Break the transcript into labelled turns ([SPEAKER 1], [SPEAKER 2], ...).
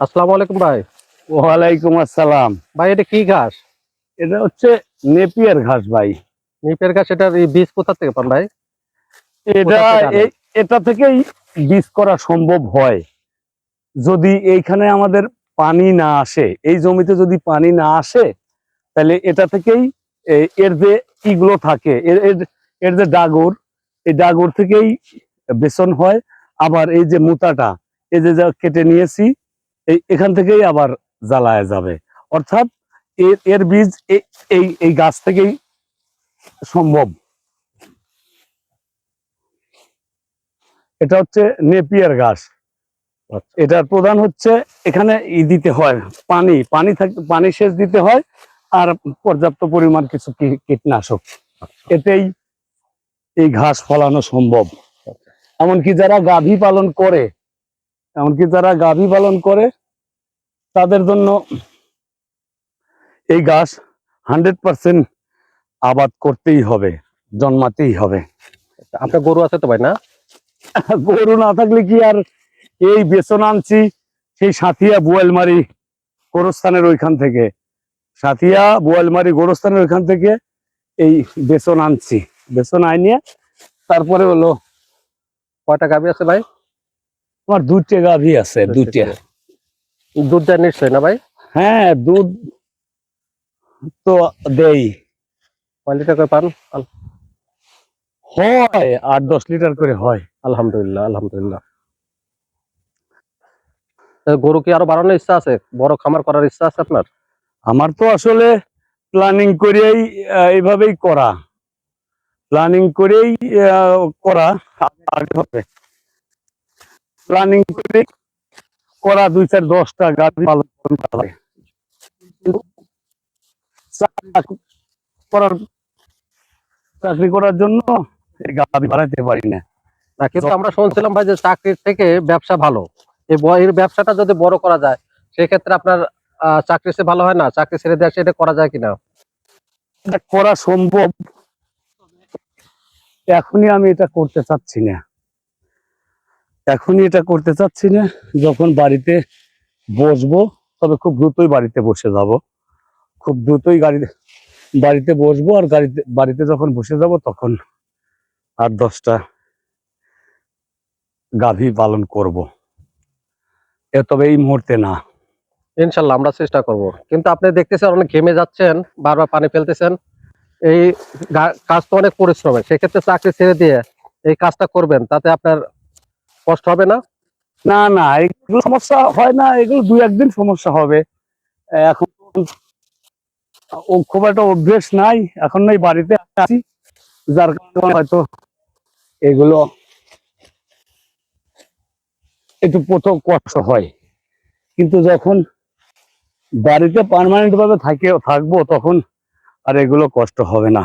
[SPEAKER 1] আসসালামু আলাইকুম ভাই।
[SPEAKER 2] ওয়ালাইকুম আসসালাম।
[SPEAKER 1] ভাই এটা কি ঘাস?
[SPEAKER 2] এটা হচ্ছে নেপিয়ার ঘাস ভাই।
[SPEAKER 1] নিপের ঘাস এটার এই বীজ কোথা থেকে পান ভাই?
[SPEAKER 2] এটা এটা থেকেই বীজ করা সম্ভব হয়। যদি এইখানে আমাদের পানি না আসে এই জমিতে যদি পানি না আসে তাহলে এটা থেকেই এর যে ইগুলো থাকে এর এর- এর যে ডাগর এই ডাগর থেকেই বেসন হয়। আবার এই যে মুতাটা এই যে যা কেটে নিয়েছি এই এখান থেকেই আবার জ্বালায় যাবে। অর্থাৎ এর এর বীজ এই এই গাছ থেকেই সম্ভব। এটা হচ্ছে নেপিয়ার ঘাস
[SPEAKER 1] আচ্ছা।
[SPEAKER 2] এটার প্রধান হচ্ছে এখানে ই দিতে হয় পানি। পানি থাকতে পানি সেচ দিতে হয় আর পর্যাপ্ত পরিমাণ কিছু কীটনাশক। এতেই এই ঘাস ফলানো সম্ভব। এমনকি যারা গাভী পালন করে এমনকি যারা গাভী পালন করে তাদের জন্য এই ঘাস হান্ড্রেড পার্সেন্ট আবাদ করতেই হবে জন্মাতেই হবে।
[SPEAKER 1] আপনার গরু আছে তো ভাই না?
[SPEAKER 2] গরু না থাকলে কি আর এই বেসন আনছি সেই সাথিয়া বোয়ালমারি গোরস্থানের ওইখান থেকে। সাথিয়া বোয়ালমারি গোরস্থানের ওইখান থেকে এই বেসন আনছি। বেসন আইনিয়ে তারপরে হলো
[SPEAKER 1] কয়টা গাভী আছে ভাই?
[SPEAKER 2] আমার দুইটা গাভী আছে দুইটা
[SPEAKER 1] দুধ দেয় নিশ্চয় না ভাই?
[SPEAKER 2] হ্যাঁ দুধ তো দেই।
[SPEAKER 1] কয় লিটার করে পান?
[SPEAKER 2] হয় আট দশ লিটার করে হয়।
[SPEAKER 1] আলহামদুলিল্লাহ আলহামদুলিল্লাহ। গরু কি আরও বাড়ানোর ইচ্ছা আছে? বড় খামার করার ইচ্ছা আছে আপনার?
[SPEAKER 2] আমার তো আসলে প্ল্যানিং করেই এইভাবেই করা। প্ল্যানিং করেই করা। আগে হবে। প্ল্যানিং করে করা দুই চার দশটা গাড়ি পালন করা হয়। চাকরি করার চাকরি করার জন্য গাড়ি বাড়াইতে পারি না।
[SPEAKER 1] না কিন্তু আমরা শুনছিলাম ভাই যে চাকরির থেকে ব্যবসা ভালো। এই ব্যবসাটা যদি বড় করা যায় সেক্ষেত্রে আপনার চাকরি সে ভালো হয় না? চাকরি ছেড়ে দেওয়া সেটা করা যায় কিনা?
[SPEAKER 2] করা সম্ভব। এখনই আমি এটা করতে চাচ্ছি না। এখনই এটা করতে চাচ্ছি না। যখন বাড়িতে বসবো, তবে খুব দ্রুতই বাড়িতে বসে যাব। খুব দ্রুতই গাড়ি, বাড়িতে বসবো আর গাড়িতে, বাড়িতে যখন বসে যাব, তখন আর দশটা গাভী পালন করব। এ তবে এই মুহূর্তে না।
[SPEAKER 1] ইনশাল্লাহ, আমরা চেষ্টা করব। কিন্তু আপনি দেখতেছেন, অনেক ঘেমে যাচ্ছেন, বারবার পানি ফেলতেছেন। এই কাজ তো অনেক পরিশ্রমের। সেক্ষেত্রে চাকরি ছেড়ে দিয়ে এই কাজটা করবেন, তাতে আপনার কষ্ট হবে না?
[SPEAKER 2] না না, এগুলো সমস্যা হয় না, এগুলো দুই একদিন সমস্যা হবে। এখন ও খুব একটা অভ্যেস নাই, এখন নাই বাড়িতে আছি, যার কারণে হয়তো এগুলো একটু প্রথম কষ্ট হয়। কিন্তু যখন বাড়িতে পার্মানেন্ট ভাবে থাকে, থাকব, তখন আর এগুলো কষ্ট হবে না।